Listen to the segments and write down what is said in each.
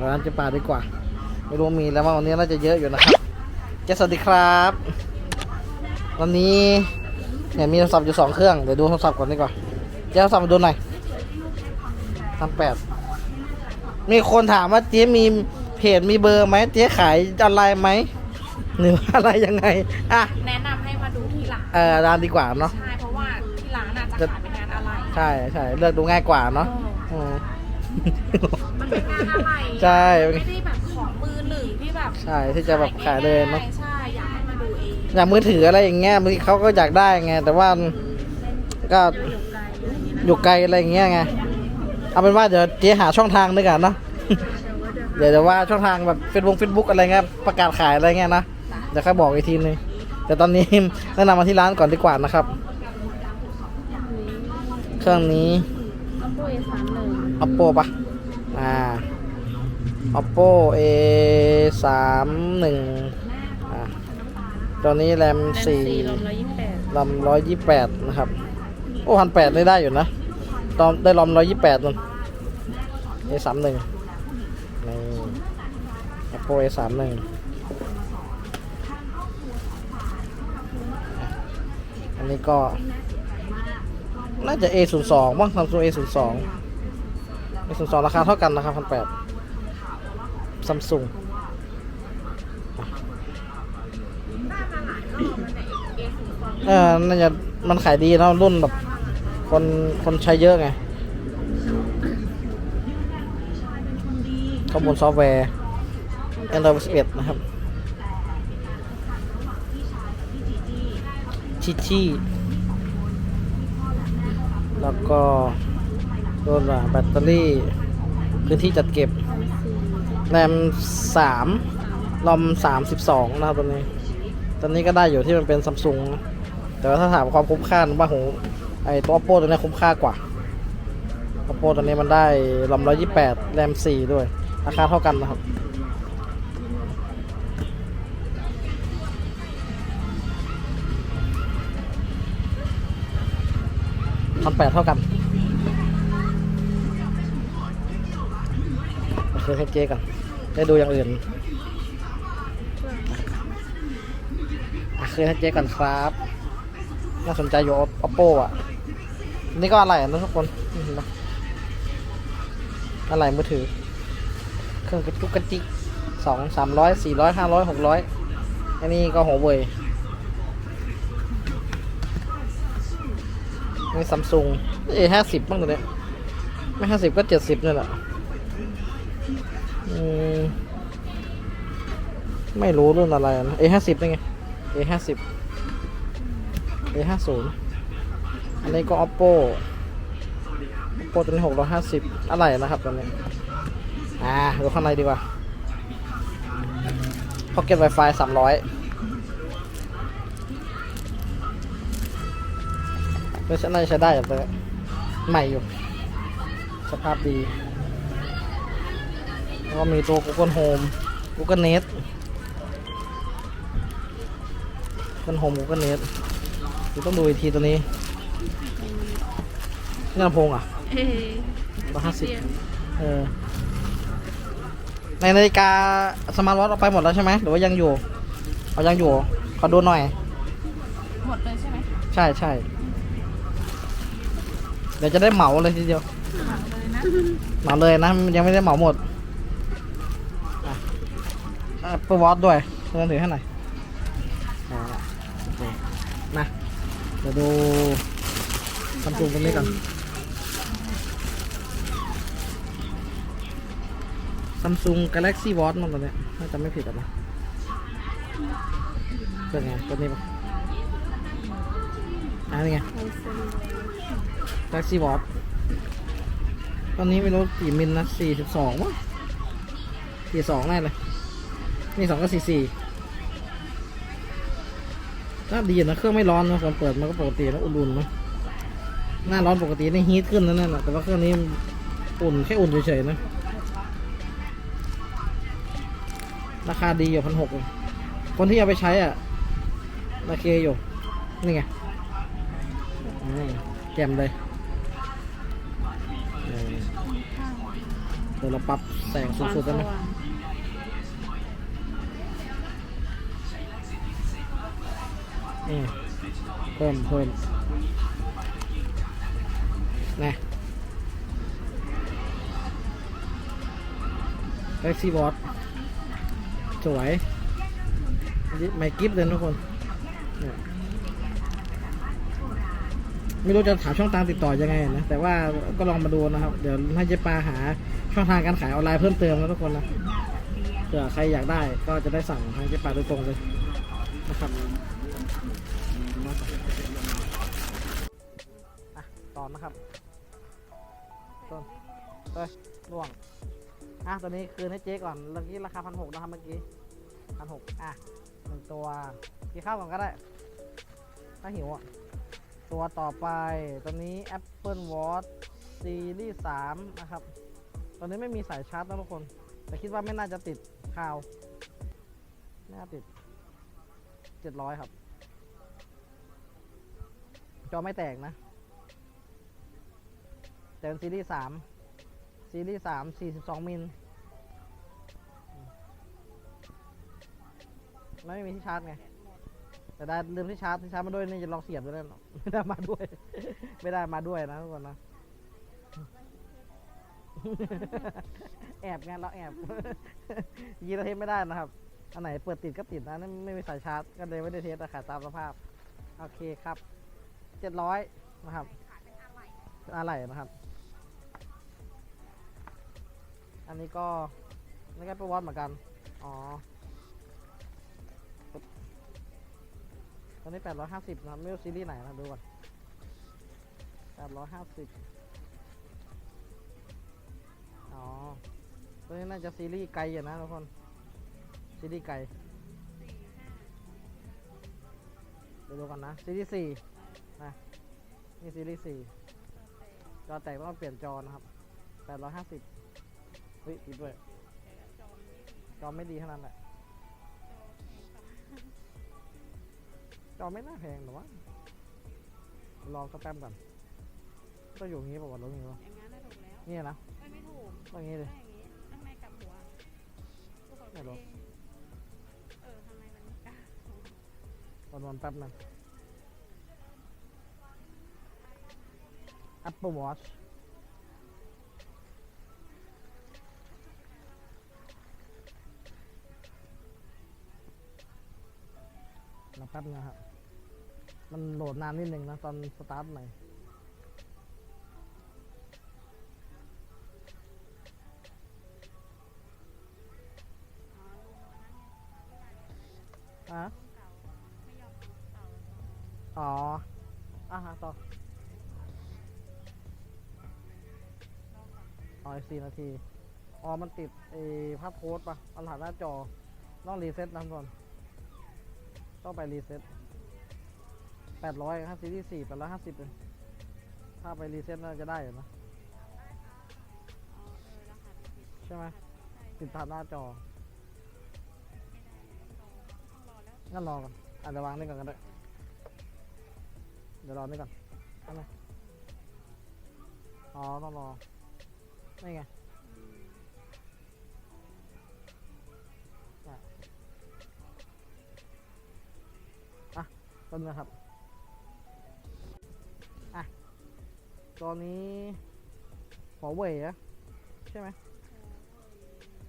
ร้านเจ๊ปาดีกว่า ไม่รู้มีแล้วว่าวันนี้น่าจะเยอะอยู่นะครับเจ๊สวัสดีครับ วันนี้เนี่ยมีโทรศัพท์อยู่สองเครื่อง เดี๋ยวดูโทรศัพท์ก่อนดีกว่า เจ๊โทรศัพท์มาดูหน่อยพันแปดมีคนถามว่าเจ๊มีเพจมีเบอร์ไหมเจ๊ขายออนไลน์ไหมหรือว่าอะไรยังไงอะแนะนำให้มาดูที่ร้านเออร้านดีกว่าเนาะ ใช่เพราะว่าที่ร้านอาจจะขายเป็นงานอะไรใช่ใช่เลือกดูง่ายกว่าเนาะอืมมั ใช่ ไม่ได้แบบของมือหนึ่งที่แบบใช่ ที่จะแบบขายเลยเนอะใช่ อยากให้มาดูเองอย่างมือถืออะไรอย่างเงี้ยบางทีเขาก็อยากได้ไง แต่ว่าก็อยู่ไกลอะไรอย่างเงี้ยไง เอาเป็นว่าเดี๋ยวเจ๊หาช่องทางด้วยกันเนาะ เดี๋ยวจะว่าช่องทางแบบเฟซบุ๊กเฟซบุ๊กอะไรเงี้ยประกาศขายอะไรเงี้ยนะ เดี๋ยวค่อยบอกอีกทีนึง แต่ตอนนี้แนะนำมาที่ร้านก่อนดีกว่านะครับ เครื่องนี้ Oppo A 3 1 oppo ปะอ่า oppo a สามหนึ่งอ่าตัวนี้แรมสี่ลมร้อยยี่สิบแปดลำร้อยยี่แปดนะครับ โอ้พันแปดได้ได้อยู่นะตอนได้ลำร้อยยี่แปดนั่น a สามหนึ่งใน oppo a สามหนึ่งอันนี้ก็ น่าจะ a ศูนย์สองบ้างซัมซุง a ศูนย์สอง a ศูนย์สองราคาเท่ากันนะครับพันแปด ซัมซุงเออน่าจะมันขายดีเนอะรุ่นแบบ คนคนใช้เยอะไง ข้อมูลซอฟต์แวร์ Android 11 นะครับชิชี่แล้วก็รุ่นอะแบตเตอรี่ พื้นที่จัดเก็บ แรมสามรอมสามสิบสองนะครับตัวนี้ ตอนนี้ก็ได้อยู่ที่มันเป็นซัมซุงแต่ว่าถ้าถามความคุ้มค่าว่าโหไอตัว oppo ตัวนี้คุ้มค่ากว่า oppo ตัวนี้มันได้ลำร้อยยี่แปดแรมสี่ด้วย ราคาเท่ากันนะครับพันแปดเท่ากัน โอเคให้เจ๊กันได้ดูอย่างอื่นอะคืนให้เจ๊ก่อนครับ น่าสนใจอยู่ oppo อะ นี่ก็อะไรอะนะทุกคนอะไรมือถือ เครื่องกระจุกกระจิกสองสามร้อยสี่ร้อยห้าร้อยหกร้อยอันนี้ก็หัวเว่ยนี่ซัมซุงเอห้าสิบบ้างตัวเนี้ยไม่ห้าสิบก็เจ็ดสิบนี่แหละ ไม่รู้รุ่นอะไรนะเอห้าสิบไง A ห้าสิบ A ห้าศูนย์อันนี้ก็ oppo oppo ตัวนี้หกร้อยห้าสิบอะไรนะครับตัวนี้ อ่าดูข้างในดีกว่า pocket wifi สามร้อยไม่ใช่น่าจะใช้ได้แบบนี้ใหม่อยู่ สภาพดี ก็มีตัว Google Home Google Nest กันโฮมกูกันเนสคือต้องดูอีกทีตัวนี้นี่ลำโพงอะเฮ้ร้อยห้าสิบเออในนาฬิกาสมาร์ทวอทเอาไปหมดแล้วใช่ไหมหรือว่ายังอยู่เอายังอยู่ ขอดูหน่อย หมดเลยใช่ไหมใช่ใช่เดี๋ยวจะได้เหมาเลยทีเดียวหมดเลยนะ เหมาเลยนะ ยังไม่ได้เหมาหมดอะ อะปิดวอทด้วยเพื่อนถือให้หน่อยอ่าโอเคนะเดี๋ยวดูซัมซุงตัวนี้ก่อนซัมซุง Galaxy Watch มันตัวเนี้ยน่าจะไม่ผิดอะนะเป็นไงตัวนี้ปะอ่านี่ไง Galaxy Watch ตอนนี้ไม่รู้กี่มิลนะสี่สิบสองวะสี่สองแน่เลย นี่สองก็สี่สี่น่าดีนะเครื่องไม่ร้อนนะตอนเปิดมันก็ปกติแล้วอุ่นๆนะหน้าร้อนปกตินี่ฮีทขึ้นแล้วนั่นแหละแต่ว่าเครื่องนี้อุ่นแค่อุ่นเฉยๆนะ ราคาดีอยู่พันหกคนที่เอาไปใช้อะราคอยู่นี่ไงอืมแจ่มเลยเดี๋ยวเราปรับแสงสุดๆได้ไหมความ นี่เพิ่มเพิ่มนะไอซีบอสสวยไม่กิฟต์เลยทุกคน ไม่รู้จะถามช่องทางติดต่อยังไงนะ แต่ว่าก็ลองมาดูนะครับ เดี๋ยวให้เจ๊ปาหาช่องทางการขายออนไลน์เพิ่มเติมนะทุกคนนะเผื่อใครอยากได้ก็จะได้สั่งทางเจ๊ปาโดยตรงเลยนะครับ อะต่อนะครับ ต้น เฮ้ยล่วง อะตัวนี้คืนให้เจ๊ก่อนเมื่อกี้ราคาพันหกนะครับเมื่อกี้พันหกอะหนึ่งตัวกินข้าวก่อนก็ได้ ถ้าหิวอะ ตัวต่อไปตัวนี้ Apple Watch Series 3 นะครับตัวนี้ไม่มีสายชาร์จนะทุกคน แต่คิดว่าไม่น่าจะติดข่าว น่าติด 700 ครับ จอไม่แตกนะ แต่เป็นซีรีส์สามซีรีส์สามสี่สิบสองมิลไม่มีที่ชาร์จไง แต่ได้ลืมที่ชาร์จที่ชาร์จมาด้วยนี่จะลองเสียบด้วยนะไม่ได้มาด้วย ไม่ได้มาด้วยนะทุกคนนะ แอบไงเราแอบยีเราเทสไม่ได้นะครับ อันไหนเปิดติดก็ติดนะนั่นไม่มีสายชาร์จก็เลยไม่ได้เทสแต่ขายตามสภาพ โอเคครับ เจ็ดร้อยนะครับ เป็นอะไรนะครับ อันนี้ก็นี่ก็ประวัติเหมือนกัน อ๋อ ตอนนี้ 850 นะไม่รู้ซีรีส์ไหนนะดูก่อน850 อ๋อ ตัวนี้น่าจะซีรีส์ไกลอยู่นะทุกคน ซีรีส์ไกลเดี๋ยวดูกันนะ ซีรีส์สี่นะนี่ซีรีส์สี่จอแตกต้องเปลี่ยนจอนะครับ 850 ฮ้ยติดด้วยจอไม่ดีเท่านั้นแหละจอไม่น่าแพงหรอวะรอสักแป๊บก่อนต้องอยู่อย่างงี้ป่าวะหรืออย่างงี้วะอย่างนั้นได้ถูกแล้วนี่นะไม่ไม่ถูกต้องอย่างงี้เลยได้อย่างนี้ข้างในกลับหัวตัวของไม่ตัวรู้ เองเออข้างในมันกลับรอนอนแป๊บนึง Apple Watch ป๊บนะครับ มันโหลดนานนิดหนึ่งนะ ตอนสตาร์ทใหม่อ๋อลุงอันนั้นไงอะลุงเก่าไม่ยอ๋ออะฮะต่อลองก่อนอ๋ออีกสี่นาที อ๋อ มันติดไอ้ภาพโพสต์ปะปัญหาหน้าจอ ต้องรีเซ็ตนะก่อน ต้องไปรีเซ็ตแปดร้อยครับซีรีส์สี่แปดร้อยห้าสิบเลยถ้าไปรีเซ็ตน่าจะได้อยู่นะอ๋อเออรหัสผิดใช่ไหมติดตามหน้าจอไม่ได้ต้องรอต้องรอแล้วงั้นรอก่อนอาจจะวางนี่ก่อนก็ได้ เดี๋ยวรอนี่ก่อนใช่ไมอ๋อ ต้องรอ นี่ไง ต้นนะครับ อะ ตอนนี้หัวเว่ยอะใช่ไหม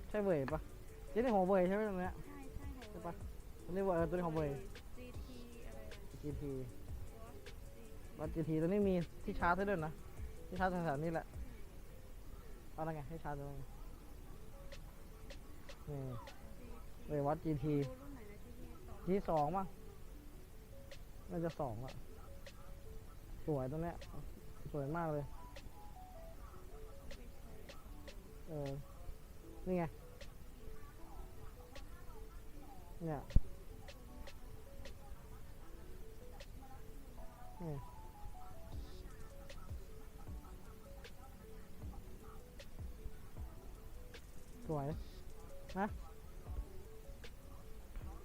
ใช่เว่ยปะนี่นี่หัวเว่ยใช่ไหมตรงเนี้ยใช่ใช่ใช่ปะตัวนี้เว่ยเออตัวนี้หัวเว่ย GT อะไรอะ GT วอทวัด GT ตัวนี้มีที่ชาร์จให้ด้วยนะ ที่ชาร์จแถวๆนี้แหละ เอาละไงให้ชาร์จตรงนี้นี่เว่ยวัด GT ดูรุ่นไหนนะที่ที่สองที่สองมั้ง น่าจะสองอะสวยตัวเนี้ยสวยมากเลย เออ นี่ไง เนี่ยนี่สวยนะ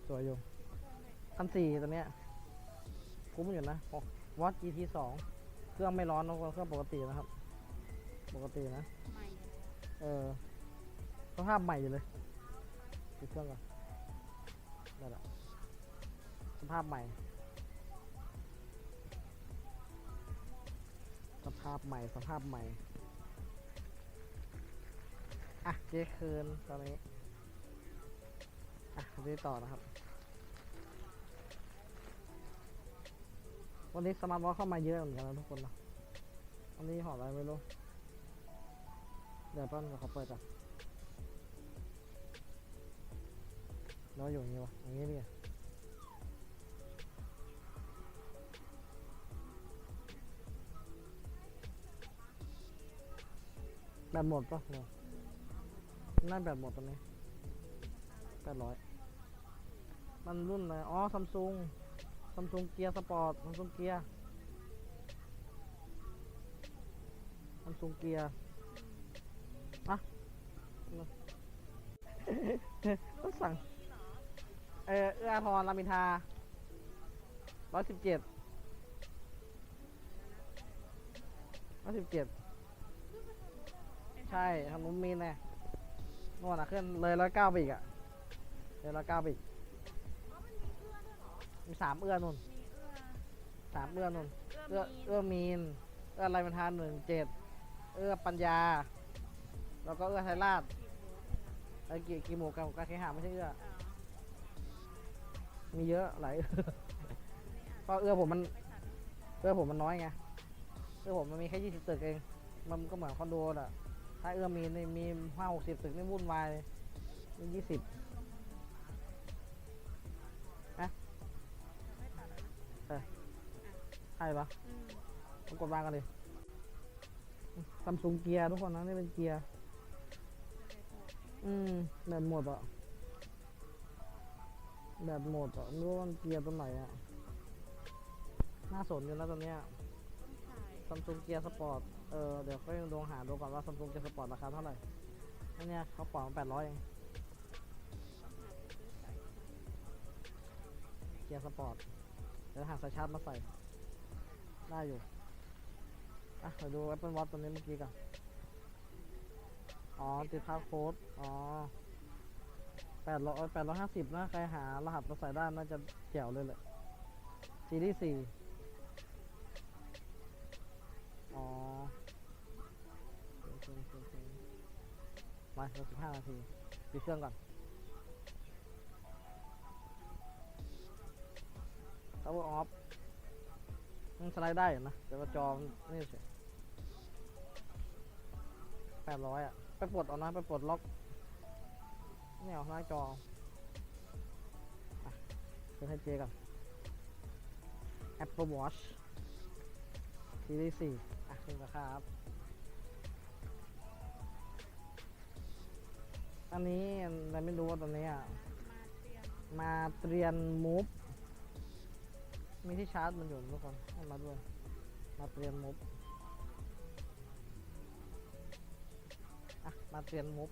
สวยอยู่พันสี่ตัวเนี้ย คุ้มอยู่นะวัด GT สองเครื่องไม่ร้อนนะเครื่องปกตินะครับ ปกตินะ ใหม่เลยอะเออสภาพใหม่อยู่เลยปิดเครื่องก่อนได้ละสภาพใหม่ สภาพใหม่ สภาพใหม่ อะเจ๊คืนตอนนี้ อะเรีต่อนะครับ วันนี้สมาร์ทวอทเข้ามาเยอะเหมือนกันนะทุกคนนะอันนี้หออะไรไม่รู้ เดี๋ยวต้นเดี๋ยวเขาเปิดก่อนแล้วอยู่อย่างนี้วะอย่างนี้เนี่ยแบบหมดปะเนี่ยนั่นแบบหมดตอนนี้แปดร้อย มันรุ่นอะไร อ๋อซัมซุง ซัมซุงเกียร์สปอร์ตซัมซุงเกียร์ซัมซุงเกียร์อะต้องสั่ง เออเอื้ออาทรรามอินทาร้อยสิบเจ็ดร้อยสิบเจ็ดใช่ทางนู้นมีแน่นู่นอะขึ้นเลยร้อยเก้าไปอีกอะเลยร้อยเก้าไปอีก มีสามเอื้อนู่นสามเอื้อนู่นเอื้อเอื้อมีนเอื้อไรมันทานหนึ่งเจ็ดเอื้อปัญญา แล้วก็เอื้อไทยราชกี่โวลต์เลยนะไอ้กี่กี่หมูกับกาเคหาไม่ใช่เอื้อมีเยอะหลายเอื้อไม่อ่านเพราะเอื้อผมมันเอื้อผมมันน้อยไงเอื้อผมมันมีแค่ยี่สิบตึกเอง มันก็เหมือนคอนโดอะถ้าเอื้อมีนมีห้าหกสิบตึกนี่วุ่นวายมียี่สิบ ใช่ปะอืมต้องกดวางกันเลยซัมซุงเกียร์ทุกคนนะนี่เป็นเกียร์จะได้หมดอืมแบบหมดอะ แบบหมดอะไม่รู้ว่ามันเกียร์ตัวไหนอะ น่าสนอยู่นะตอนเนี้ยต้องขายซัมซุงเกียร์สปอร์ต เออเดี๋ยวก็ยังลองหาดูก่อนว่าซัมซุงเกียร์สปอร์ตราคาเท่าไหร่อันเนี้ยเขาปล่อยมาแปดร้อยเองต้องหาไปซื้อใส่เกียร์สปอร์ตเดี๋ยวหาสายชาร์จมาใส่ ได้อยู่ อะเดี๋ยวดู Apple Watch ตัวนี้เมื่อกี้ก่อนอ๋อ ติดภาโค้ด อ๋อแปดร้อยแปดร้อยห้าสิบนะ ใครหารหัสมาใส่ได้น่าจะแจ๋วเลยแหละซีรีส์สี่อ๋อโอเคโอเคโอเคมาเราสิบห้านาทีปิดเครื่องก่อน power off มันสไลด์ได้อยู่นะ แต่ว่าจอมันนี่เฉยแปดร้อยอะ ไปปลดเอานะ ไปปลดล็อกนี่เอาหน้าจออะเพื่อให้เจกัน Apple Watch Series 4อะนี่นะครับ อันนี้อะไรไม่รู้ว่าตอนนี้อะมาเตรียมมาเตรียนมูฟ มีที่ชาร์จมันอยู่ทุกคนให้มาด้วย มาเตรียนมูฟอะมาเตรียนมูฟ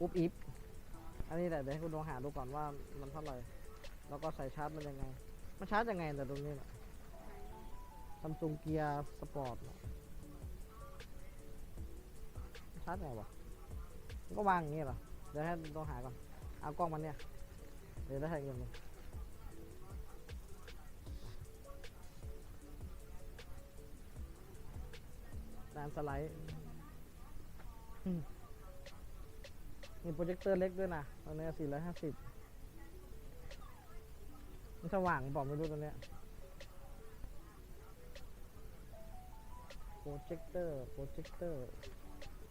อุ๊บอิฟอันนี้แหละเดี๋ยวให้คุณลองหาดูก่อนว่ามันเท่าไหร่ แล้วก็ใส่ชาร์จมันยังไง มันชาร์จยังไงแต่ตรงนี้นะซัมซุงเกียร์สปอร์ตชาร์จไงวะก็วางอย่างนี้เหรอ เดี๋ยวให้ลองหาก่อน เอากล้องมันเนี่ย เดี๋ยวได้ให้เงินเลย การสไลด์อืมมีโปรเจคเตอร์เล็กด้วยนะตอนนี้สี่ร้อยห้าสิบมันสว่างบอกไม่รู้ตัวเนี้ยโปรเจคเตอร์โปรเจคเตอร์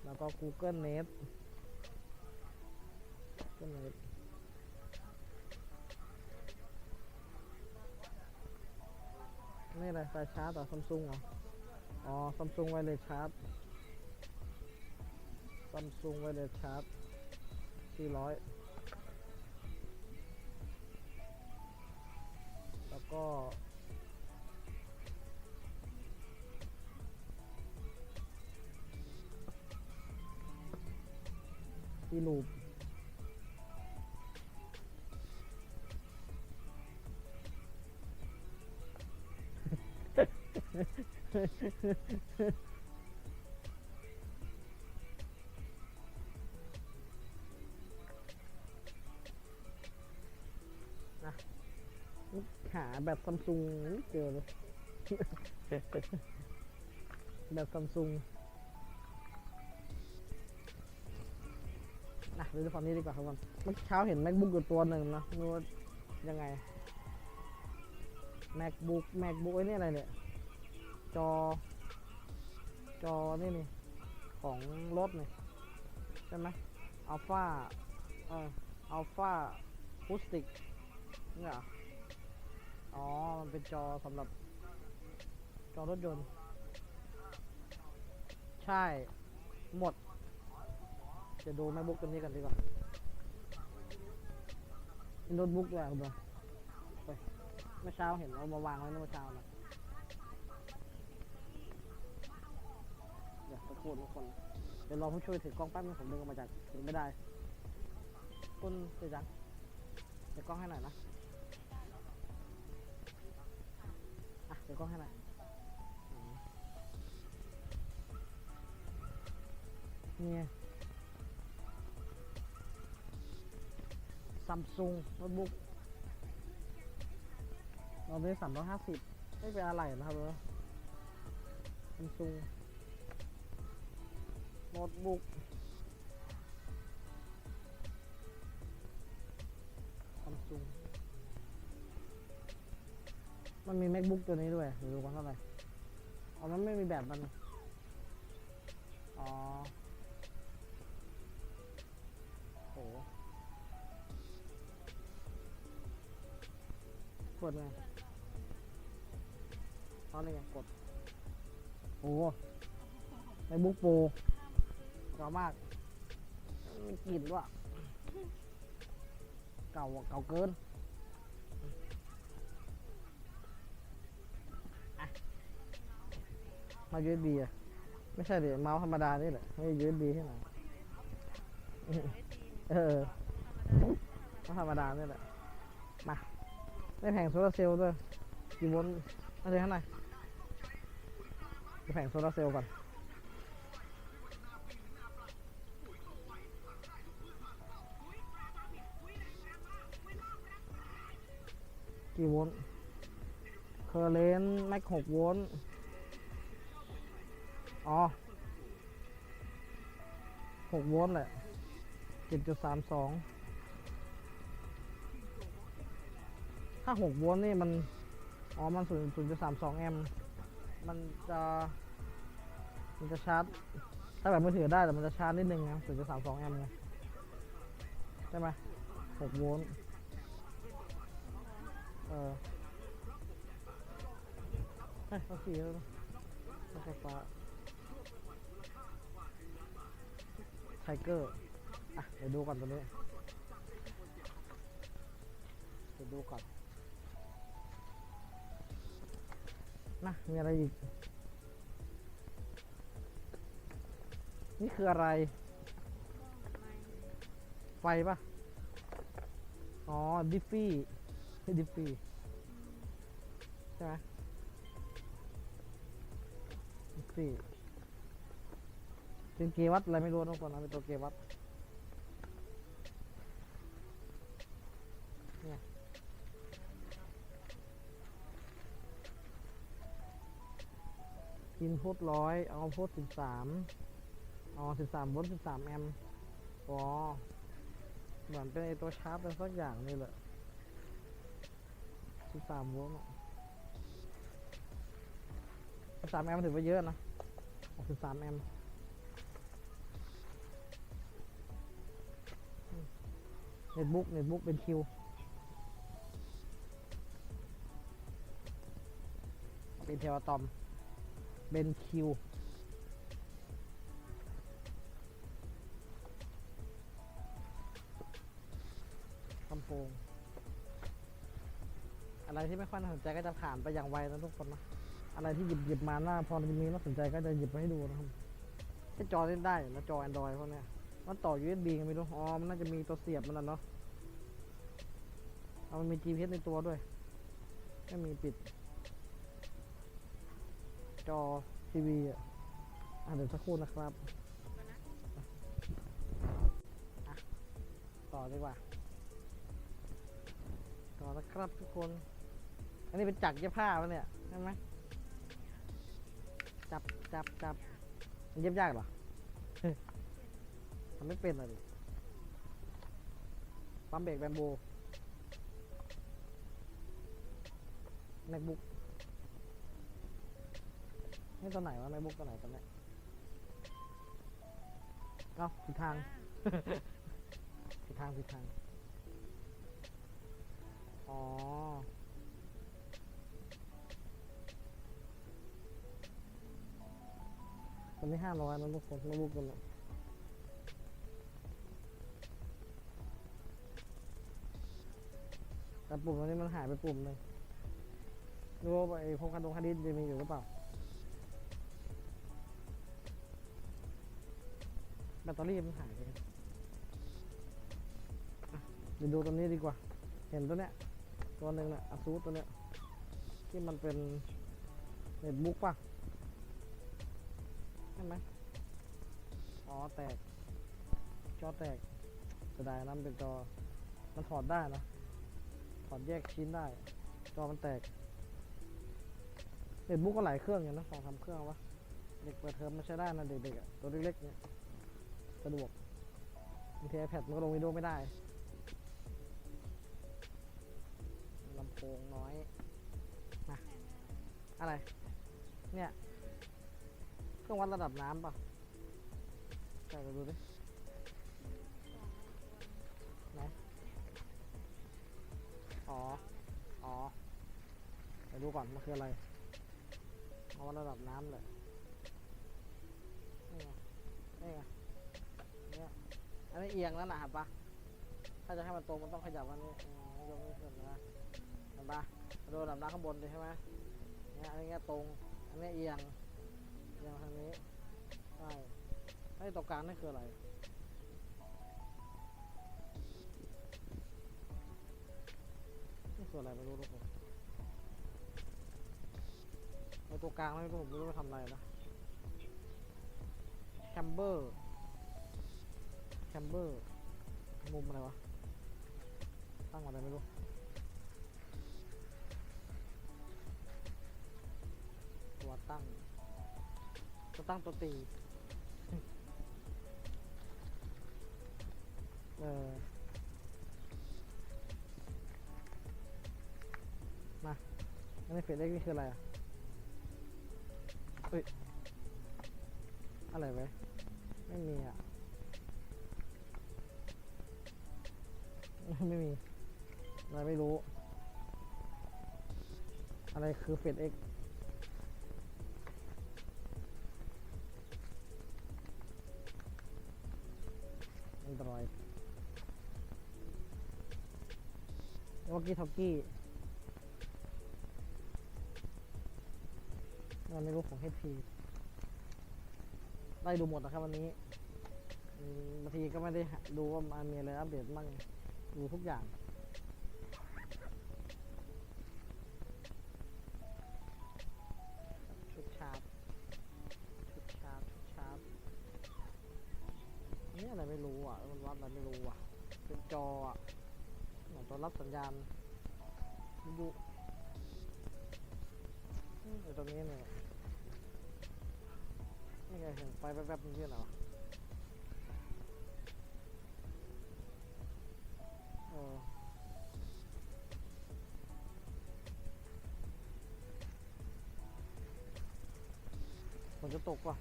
แล้วก็ Google Net Google Net นี่อะไรสายชาร์จเหรอซัมซุงเหรอ อ๋อซัมซุงไวเลสชาร์จซัมซุงไวเลสชาร์จสี่ร้อยแล้วก็อีลูป นะขาแบบซัมซุงเจอเลยแบบซัมซุงนะดูฝั่มนี้ดีกว่าครับผมเมื่อเช้าเห็น macbook อยู่ตัวหนึ่งนะนู้ยังไง macbook macbook ไอ้นี่อะไรเนี่ย จอ จอนี่นี่ ของรถนี่ใช่ไหมอัลฟาเอออัลฟาคูสติกเนี่เหรออ๋อ มันเป็นจอสำหรับ จอรถยนต์ ใช่ หมด จะดู macbook ตัวนี้กันดีกว่ามีโน้ตบุ๊กด้วยคุณผู้ชมไปเมื่อเช้าเห็นเอามาวางไว้เมื่อเช้านะ เดี๋ยวตะโกนทุกคน เดี๋ยวรอผู้ช่วยถือกล้องแป๊บนึงผมดินออกมาจากถึงไม่ได้ คุณเจ๊จังเดี๋ยวกล้องให้หน่อยนะอะเดี๋ยวกล้องให้หน่อยอืมเนี่ยซัมซุงโน้ตบุ๊กเราไปสามร้อยห้าสิบไม่เป็นอะไรนะครับซัมซุง น้ตบุ๊กซัมซุงมันมี macbook ตัวนี้ด้วยเดี๋ยวดูกันเท่าไหร่อ๋อมันไม่มีแบบมัน อ๋อโหกดไงเอาเลยไงกด โอ้ macbook pro เก่ามากมีกลิ่นด้วยเก่าอะเก่าเกินอะมา USB อะไม่ใช่ดิเมาส์ธรรมดานี่แหละไม่ใช่ USB ที่ไหนเออเมาส์ธรรมดานี่แหละ มา ได้แผงโซลาร์เซลล์ด้วยกี่โวลต์อะไรข้างในดูแผงโซลาร์เซลล์ก่อน กี่โวลต์เคอร์เรนต์แม็กหกโวลต์อ๋อหกโวลต์แหละเจ็ดจุดสามสองถ้าหกโวลต์นี่มัน อ๋อ มันศูนย์ศูนย์จุดสามสองแอมป์มันจะมันจะชาร์จ ถ้าแบบมือถือได้แต่มันจะชาร์จนิดนึงนะศูนย์จุดสามสองแอมป์ไงใช่ไหมหกโวลต์ เออเฮ้ยเอาสีแล้วนะรถไฟฟ้าไทเกอร์อะเดี๋ยวดูก่อนตัวนี้เดี๋ยวดูก่อนนะมีอะไรอีก นี่คืออะไร ไฟปะอ๋อ ดิฟฟี่ ดิฟฟี่ใช่ไหมดิฟฟี่เป็นเกวัตอะไรไม่รู้นะทุกคนนะเป็นตัวเกวัตเนี่ยอินพุตร้อยเอาพุตสิบสามอ๋อสิบสามโวลต์สิบสามแอมป์อ๋อเหมือนเป็นไอตัวชาร์จเป็นสักอย่างนี่แหละ สิบสามโวลต์สิบสามแอมถือว่าเยอะนะสิบสามแอมเน็ตบุ๊กเน็ตบุ๊กเป็นคิว เป็นเทวตอม เป็นคิวลำโพง อะไรที่ไม่ค่อยน่าสนใจก็จะผ่านไปอย่างไวนะทุกคนนะอะไรที่หยิบหยิบมาหน้าพอจะมีน่าสนใจก็จะหยิบมาให้ดูนะครับแค่จอเล่นได้นะจอ Android พวกเนี้ยมันต่อ USB กันไม่รู้อ๋อมันน่าจะมีตัวเสียบมันนะเนาะเอามันมี GPS ในตัวด้วยไม่มีปิด จอทีวีอะเดี๋ยวสักครู่นะครับต่อดีกว่าก็อนะครับทุกคน อันนี้เป็นจักรเย็บผ้าปะเนี่ยใช่ไหมจับจับจับมันเย็บยากเหรอทำไม่เป็นเลยปั๊มเบรกแบมโบ macbook นี่ตัวไหนวะ macbook ตัวไหนตัวเนี้เอ้าผิดทางผิดทางผิดทาง อ๋อ ตัวนี้ห้าร้อยนะทุกคน macbook ตัวเนี้ยแต่ปุ่มตัวนี้มันหายไปปุ่มหนึ่งรู้ว่าไอ้โครงการตรงคดีจะมีอยู่หรือเปล่า แบตเตอรี่มันหายไปเดี๋ยวดูตัวนี้ดีกว่า เห็นตัวเนี้ย ตัวหนึ่งน่ะอาซูตัวเนี้ย ที่มันเป็นเน็ตบุ๊กป่ะ ใช่ไหมอ๋อแตก จอแตกเสียดายนะมันเป็นจอ มันถอดได้นะ ถอดแยกชิ้นได้ จอมันแตกเน็ตบุ๊กก็หลายเครื่องอยู่นะสองสาเครื่องวะ เด็กเปิดเทอมมันใช้ได้นะเด็กๆอะตัวเล็กๆเนี่ยสะดวกบางที iPad มันก็ลงวิดีโอไม่ได้ลำโพงน้อยนะอะไร เนี่ย เครื่องวัดระดับน้ำป่ะใส่ไปดูดิไหนอ๋อ อ๋อไปดูก่อนมันคืออะไรเอาวัดระดับน้ำเลยนี่ไงนี่ไงเนี่ยอันนี้เอียงแล้วนะเห็นปะถ้าจะให้มันตรงมันต้องขยับอันนี้อืมยกไม่ขึ้นนะเห็นปะดูระดับน้ำข้างบนดิใช่ไหมเนี่ยอันนี้ตรง อันนี้เอียง เอียงทางนี้ใช่ไอ้ตรงกลางนี่นคืออะไรนี่คืออะไรไม่รู้ทุกคนไอ้ตัวกลางไม่รู้ผมไม่รู้ว่าทำอะไรนะแคมเบอร์แคมเบอร์มุมอะไรวะ ตั้งอะไรไม่รู้ตัวตั้ง ตัวตั้งตัวตี เออ มาอันนี้เฟซเล็กนี่คืออะไรอะเอ้ย อะไรไว้ไม่มีอะ ไม่มีอะไรไม่รู้ อะไรคือเฟซเอ็ก กี้ทอกกี้เราไม่รู้ของ HP ได้ดูหมดนะครับวันนี้บางทีก็ไม่ได้ดูว่ามันมีอะไรอัปเดตบ้างดูทุกอย่างชุดชาร์ปชุดชาร์ปชุดชาร์ปนี่อะไรไม่รู้อะมันวัดอะไรไม่รู้อะเป็นจออะเหมือนตัวรับสัญญาณ วิทยุอืมไอ้ตรงนี้เนี่ยนี่ไงเห็นไฟแวบๆมันชื่ออะไรอฝนจะตกว่ะ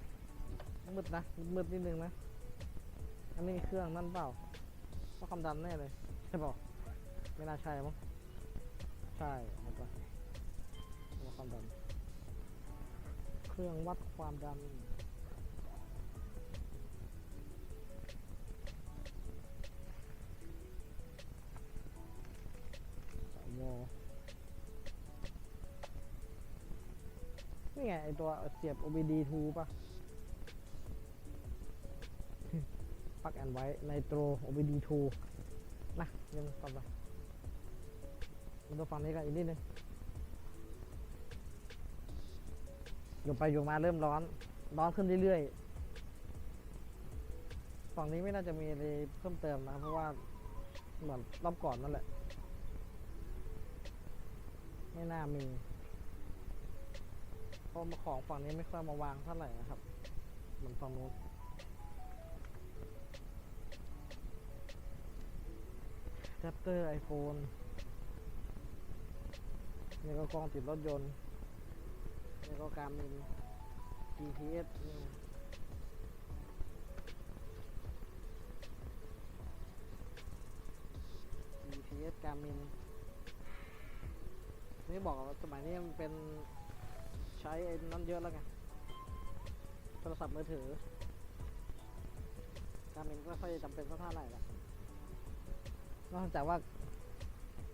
มืดนะ มืดนิดนึงนะ อันนี้เครื่องนั่นเปล่าว่าะความดันแน่เลย ใช่เปล่าไม่น่าใช่มั้ง ใช่เห็นปะว่าความดัน เครื่องวัดความดันสายวอนี่ไงไอตัวเสียบ OBD 2 ป่ะปักแอนไว้ในโตร OBD 2 นะยังต่อไป มาดูฝั่งนี้กันอีกนิดนึงอยู่ไปอยู่มาเริ่มร้อน ร้อนขึ้นเรื่อยๆ ฝั่งนี้ไม่น่าจะมีอะไรเพิ่มเติมนะ เพราะว่าเหมือนรอบก่อนนั่นแหละ ไม่น่ามีเพราะของฝั่งนี้ไม่ค่อยมาวางเท่าไหร่นะครับ เหมือนฝั่งนู้นแรปเตอร์ไอโฟน นี่ก็กล้องติดรถยนต์ นี่ก็การมิน GPS GPS การมิน นี่บอกว่าสมัยนี้มันเป็นใช้ไอ้นั่นเยอะแล้วไง โทรศัพท์มือถือ การมินก็ค่อยจำเป็นสักเท่าไหร่ละนอกจากว่า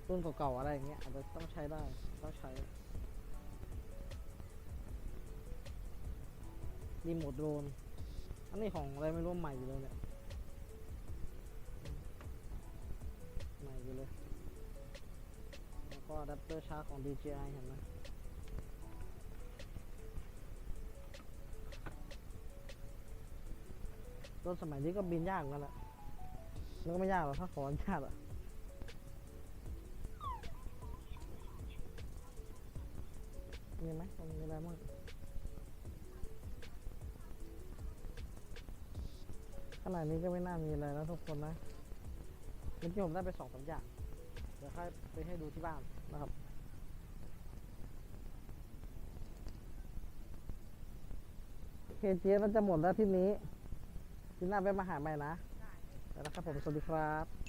รุ่นเก่าๆอะไรอย่างเงี้ยอาจจะต้องใช้ได้ ต้องใช้รีโมทโดรนอันนี้ของอะไรไม่รู้ใหม่อยู่เลยเนี่ยใหม่อยู่เลย แล้วก็อะแดปเตอร์ชาร์จของ DJI เห็นไหมรถสมัยนี้ก็บินยากเหมือนกันแหละมันก็ไม่ยากหรอกถ้าขออนุญาตอะ มีไหมมันมีอะไรบ้างขนาดนี้ก็ไม่น่ามีอะไรแล้วทุกคนนะเมื่อกี้ผมได้ไปสองสามอย่าง เดี๋ยวค่อยไปให้ดูที่บ้านนะครับเคเจมันจะหมดแล้วที่นี้ที่หน้าไปมาหาใหม่นะแล้วนะครับผม สวัสดีครับ